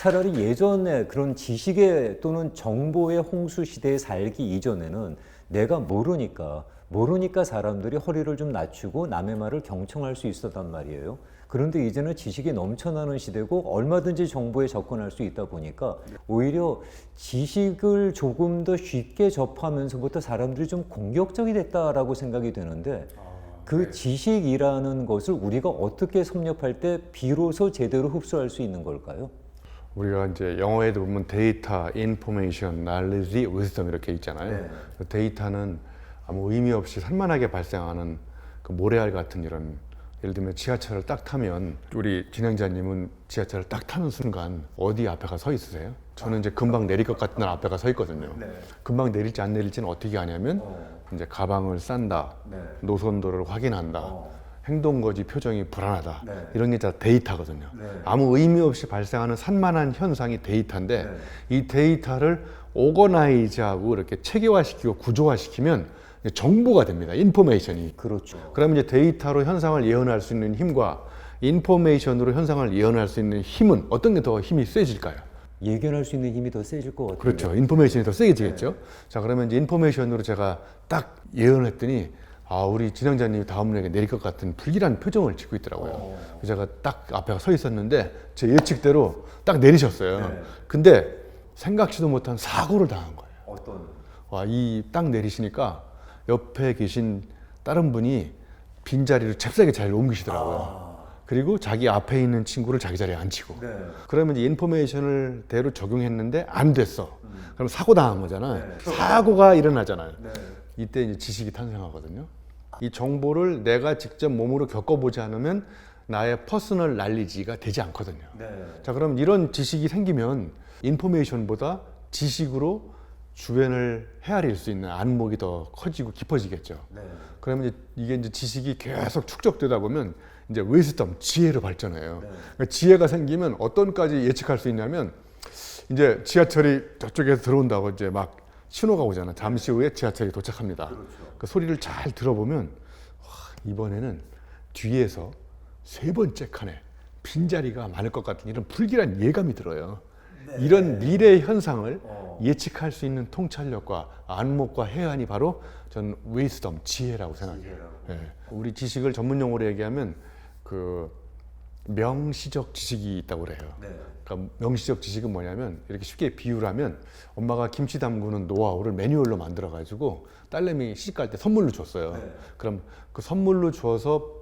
차라리 예전에 그런 지식의 또는 정보의 홍수 시대에 살기 이전에는 내가 모르니까 모르니까 사람들이 허리를 좀 낮추고 남의 말을 경청할 수 있었단 말이에요. 그런데 이제는 지식이 넘쳐나는 시대고 얼마든지 정보에 접근할 수 있다 보니까 오히려 지식을 조금 더 쉽게 접하면서부터 사람들이 좀 공격적이 됐다라고 생각이 되는데 그 지식이라는 것을 우리가 어떻게 섭렵할 때 비로소 제대로 흡수할 수 있는 걸까요? 우리가 이제 영어에도 보면 데이터, 인포메이션, 날리지, 위스덤 이렇게 있잖아요. 네. 그 데이터는 아무 의미 없이 산만하게 발생하는 그 모래알 같은 이런 예를 들면 지하철을 딱 타면 우리 진행자님은 지하철을 딱 타는 순간 어디 앞에 가 서 있으세요? 저는 이제 금방 내릴 것 같은 앞에 가 서 있거든요. 네. 금방 내릴지 안 내릴지는 어떻게 하냐면 이제 가방을 싼다, 네. 노선도를 확인한다, 어. 행동 거지 표정이 불안하다 네. 이런 게 다 데이터거든요. 네. 아무 의미 없이 발생하는 산만한 현상이 데이터인데 네. 이 데이터를 오거나이즈하고 이렇게 체계화시키고 구조화시키면 정보가 됩니다. 인포메이션이. 그렇죠. 그러면 이제 데이터로 현상을 예언할 수 있는 힘과 인포메이션으로 현상을 예언할 수 있는 힘은 어떤 게 더 힘이 세질까요? 예견할 수 있는 힘이 더 세질 것 같아요. 그렇죠. 인포메이션이 더 세게지겠죠. 자, 그러면 이제 인포메이션으로 제가 딱 예언했더니 아, 우리 진행자님이 다음날에 내릴 것 같은 불길한 표정을 짓고 있더라고요. 그래서 제가 딱 앞에 서 있었는데 제 예측대로 딱 내리셨어요. 네. 근데 생각지도 못한 사고를 당한 거예요. 어떤 와, 이 딱 내리시니까 옆에 계신 다른 분이 빈 자리로 잽싸게 자리를 옮기시더라고요. 그리고 자기 앞에 있는 친구를 자기 자리에 앉히고. 네. 그러면 이제 인포메이션을 대로 적용했는데 안 됐어. 그럼 사고 당한 거잖아요. 사고가 일어나잖아요. 네. 이때 이제 지식이 탄생하거든요. 이 정보를 내가 직접 몸으로 겪어보지 않으면 나의 퍼스널 날리지가 되지 않거든요. 네. 자, 그럼 이런 지식이 생기면 인포메이션보다 지식으로 주변을 헤아릴 수 있는 안목이 더 커지고 깊어지겠죠. 네. 그러면 이제 이게 이제 지식이 계속 축적되다 보면 이제 웨스덤 지혜로 발전해요. 그러니까 지혜가 생기면 어떤까지 예측할 수 있냐면 이제 지하철이 저쪽에서 들어온다고 이제 막 신호가 오잖아. 잠시 후에 지하철이 도착합니다. 그 소리를 잘 들어보면 와, 이번에는 뒤에서 세 번째 칸에 빈자리가 많을 것 같은 이런 불길한 예감이 들어요. 이런 미래 현상을 예측할 수 있는 통찰력과 안목과 해안이 바로 저는 웨이스덤 지혜라고 생각해요. 예. 우리 지식을 전문 용어로 얘기하면 그 명시적 지식이 있다고 그래요. 네. 그러니까 명시적 지식은 뭐냐면 이렇게 쉽게 비유를 하면 엄마가 김치 담그는 노하우를 매뉴얼로 만들어 가지고 딸내미 시집 갈 때 선물로 줬어요. 네. 그럼 그 선물로 줘서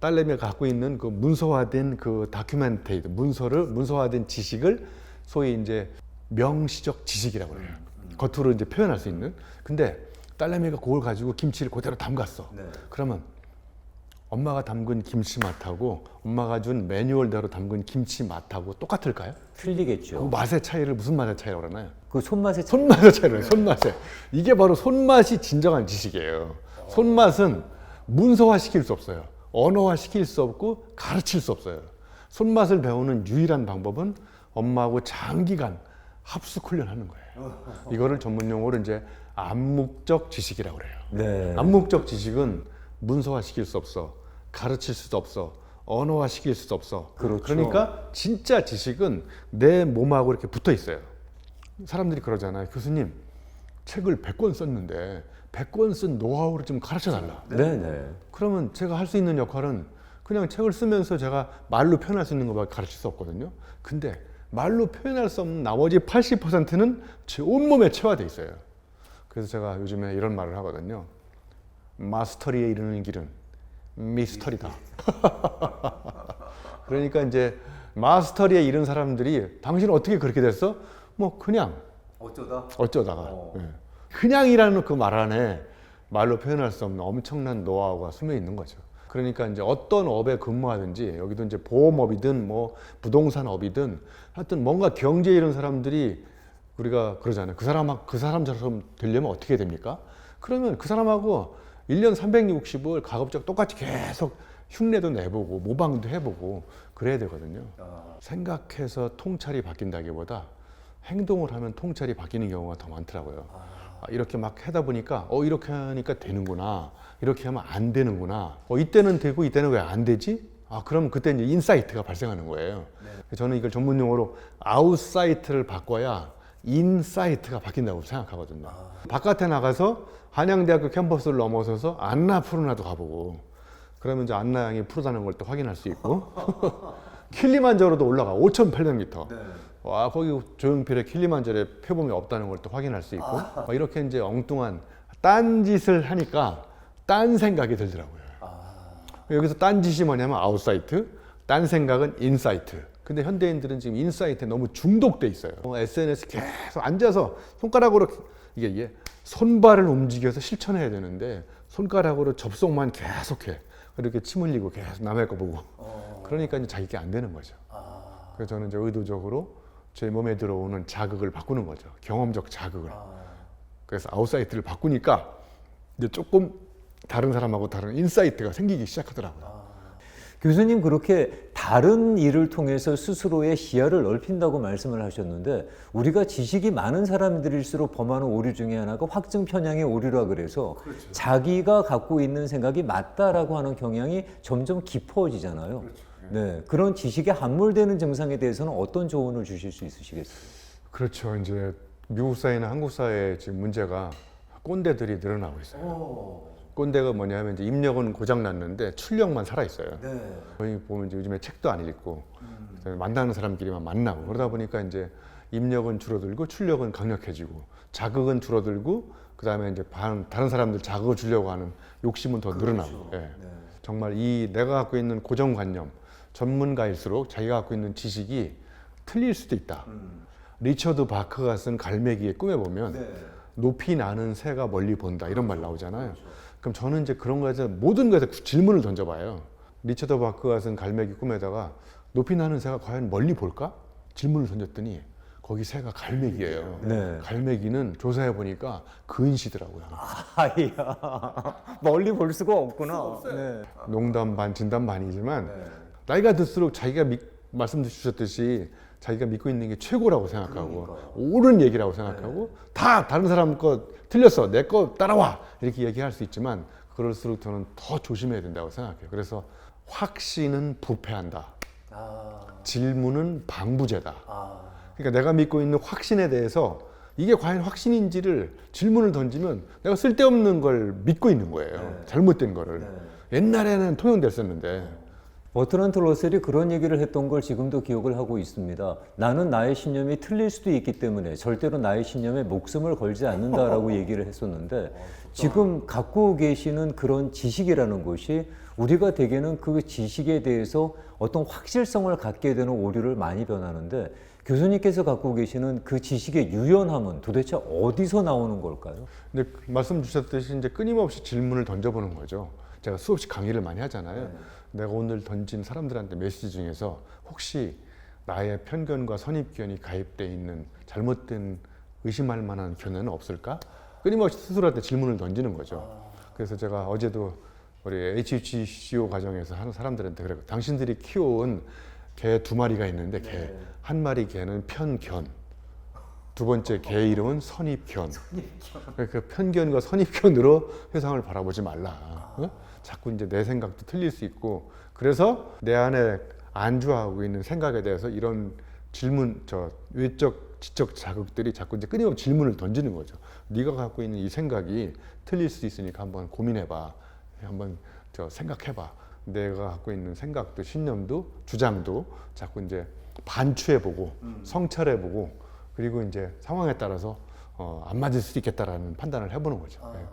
딸내미가 갖고 있는 그 문서화된 그 다큐멘테이드 문서를 문서화된 지식을 소위 이제 명시적 지식이라고 그래요. 겉으로 이제 표현할 수 있는. 근데 딸내미가 그걸 가지고 김치를 그대로 담갔어. 네. 그러면 엄마가 담근 김치 맛하고 엄마가 준 매뉴얼대로 담근 김치 맛하고 똑같을까요? 그 틀리겠죠. 맛의 차이를 무슨 맛의 차이라고 그러나요? 그 손맛의 차... 손맛의 차이를 손맛에 이게 바로 손맛이 진정한 지식이에요. 손맛은 문서화 시킬 수 없어요. 언어화 시킬 수 없고 가르칠 수 없어요. 손맛을 배우는 유일한 방법은 엄마하고 장기간 합숙 훈련하는 거예요. 이거를 전문 용어로 이제 암묵적 지식이라고 그래요. 네. 암묵적 지식은 문서화 시킬 수 없어. 가르칠 수도 없어. 언어화 시킬 수도 없어. 그렇죠. 러니까 진짜 지식은 내 몸하고 이렇게 붙어 있어요. 사람들이 그러잖아요. 교수님, 책을 100권 썼는데 100권 쓴 노하우를 좀 가르쳐 달라. 네, 네. 그러면 제가 할 수 있는 역할은 그냥 책을 쓰면서 제가 말로 표현할 수 있는 것밖에 가르칠 수 없거든요. 근데 말로 표현할 수 없는 나머지 80%는 제 온몸에 체화돼 있어요. 그래서 제가 요즘에 이런 말을 하거든요. 마스터리에 이르는 길은 미스터리다. 그러니까 이제 마스터리에 이른 사람들이 당신은 어떻게 그렇게 됐어? 뭐 그냥 어쩌다 어쩌다가 어. 예. 그냥이라는 그 말 안에 말로 표현할 수 없는 엄청난 노하우가 숨어 있는 거죠. 그러니까 이제 어떤 업에 근무하든지 여기도 이제 보험업이든 뭐 부동산업이든 하여튼 뭔가 경제 이런 사람들이 우리가 그러잖아요. 그 사람 그 사람처럼 되려면 어떻게 됩니까? 그러면 그 사람하고 1년 360을 가급적 똑같이 계속 흉내도 내보고 모방도 해보고 그래야 되거든요. 아, 생각해서 통찰이 바뀐다기보다 행동을 하면 통찰이 바뀌는 경우가 더 많더라고요. 아, 이렇게 막 하다 보니까 어 이렇게 하니까 되는구나. 이렇게 하면 안 되는구나. 어 이때는 되고 이때는 왜 안 되지? 아, 그럼 그때 이제 인사이트가 발생하는 거예요. 저는 이걸 전문 용어로 아웃사이트를 바꿔야 인사이트가 바뀐다고 생각하거든요. 바깥에 나가서 한양대학교 캠퍼스를 넘어서서 안나 푸르나도 가보고 그러면 이제 안나 양이 푸르다는 걸 또 확인할 수 있고 킬리만자로도 올라가 5,800m. 와 거기 조용필의 킬리만자로의 표범이 없다는 걸 또 확인할 수 있고 막 이렇게 이제 엉뚱한 딴 짓을 하니까 딴 생각이 들더라고요. 여기서 딴 짓이 뭐냐면 아웃사이트, 딴 생각은 인사이트. 근데 현대인들은 지금 인사이트에 너무 중독돼 있어요. SNS 계속 앉아서 손가락으로 이게, 이게 손발을 움직여서 실천해야 되는데 손가락으로 접속만 계속해. 이렇게 침 흘리고 계속 남의 거 보고. 그러니까 이제 자기 게 안 되는 거죠. 그래서 저는 이제 의도적으로 제 몸에 들어오는 자극을 바꾸는 거죠. 경험적 자극을. 그래서 아웃사이트를 바꾸니까 이제 조금 다른 사람하고 다른 인사이트가 생기기 시작하더라고요. 교수님 그렇게 다른 일을 통해서 스스로의 시야를 넓힌다고 말씀을 하셨는데 우리가 지식이 많은 사람들일수록 범하는 오류 중에 하나가 확증 편향의 오류라 그래서 자기가 갖고 있는 생각이 맞다라고 하는 경향이 점점 깊어지잖아요. 네, 그런 지식에 함몰되는 증상에 대해서는 어떤 조언을 주실 수 있으시겠어요? 그렇죠. 이제 미국 사회나 한국 사회의 지금 문제가 꼰대들이 늘어나고 있어요. 꼰대가 뭐냐면 이제 입력은 고장 났는데 출력만 살아 있어요. 네. 거의 보면 이제 요즘에 책도 안 읽고 그다음에 만나는 사람끼리만 만나고 그러다 보니까 이제 입력은 줄어들고 출력은 강력해지고 자극은 줄어들고 그다음에 이제 반- 다른 사람들 자극을 주려고 하는 욕심은 더 늘어나고 예. 정말 이 내가 갖고 있는 고정관념 전문가일수록 자기가 갖고 있는 지식이 틀릴 수도 있다. 리처드 바크가 쓴 갈매기의 꿈에 보면 높이 나는 새가 멀리 본다 이런 말 나오잖아요. 그 럼 저는 이제 그런 거에서 모든 것에 질문을 던져봐요. 리처드 바크가 쓴 갈매기 꿈에다가 높이 나는 새가 과연 멀리 볼까? 질문을 던졌더니 거기 새가 갈매기예요. 네. 갈매기는 조사해 보니까 근시더라고요. 아이야 멀리 볼 수가 없구나. 네. 농담 반 진담 반이지만 나이가 들수록 자기가 믿, 말씀 주셨듯이 자기가 믿고 있는 게 최고라고 생각하고 옳은 얘기라고 생각하고 다 다른 사람 거 틀렸어 내 거 따라와 이렇게 얘기할 수 있지만 그럴수록 저는 더 조심해야 된다고 생각해요. 그래서 확신은 부패한다. 아, 질문은 방부제다. 아. 그러니까 내가 믿고 있는 확신에 대해서 이게 과연 확신인지를 질문을 던지면 내가 쓸데없는 걸 믿고 있는 거예요. 잘못된 거를. 옛날에는 통용됐었는데 버트란트 러셀이 그런 얘기를 했던 걸 지금도 기억을 하고 있습니다. 나는 나의 신념이 틀릴 수도 있기 때문에 절대로 나의 신념에 목숨을 걸지 않는다라고 얘기를 했었는데 지금 갖고 계시는 그런 지식이라는 것이 우리가 대개는 그 지식에 대해서 어떤 확실성을 갖게 되는 오류를 많이 변하는데 교수님께서 갖고 계시는 그 지식의 유연함은 도대체 어디서 나오는 걸까요? 근데 그 말씀 주셨듯이 이제 끊임없이 질문을 던져보는 거죠. 제가 수없이 강의를 많이 하잖아요. 내가 오늘 던진 사람들한테 메시지 중에서 혹시 나의 편견과 선입견이 가입돼 있는 잘못된 의심할 만한 견해는 없을까? 끊임없이 스스로한테 질문을 던지는 거죠. 그래서 제가 어제도 우리 HCO 과정에서 하는 사람들한테 그래요. 당신들이 키워온 개 두 마리가 있는데 개 한 마리 개는 편견, 두 번째 개 이름은 선입견. 그 편견과 선입견으로 세상을 바라보지 말라. 어? 자꾸 이제 내 생각도 틀릴 수 있고 그래서 내 안에 안주하고 있는 생각에 대해서 이런 질문, 저 외적 지적 자극들이 자꾸 이제 끊임없이 질문을 던지는 거죠. 네가 갖고 있는 이 생각이 틀릴 수 있으니까 한번 고민해봐. 한번 저 생각해봐. 내가 갖고 있는 생각도 신념도 주장도 자꾸 이제 반추해보고 성찰해보고 그리고 이제 상황에 따라서 어, 안 맞을 수도 있겠다라는 판단을 해보는 거죠. 네.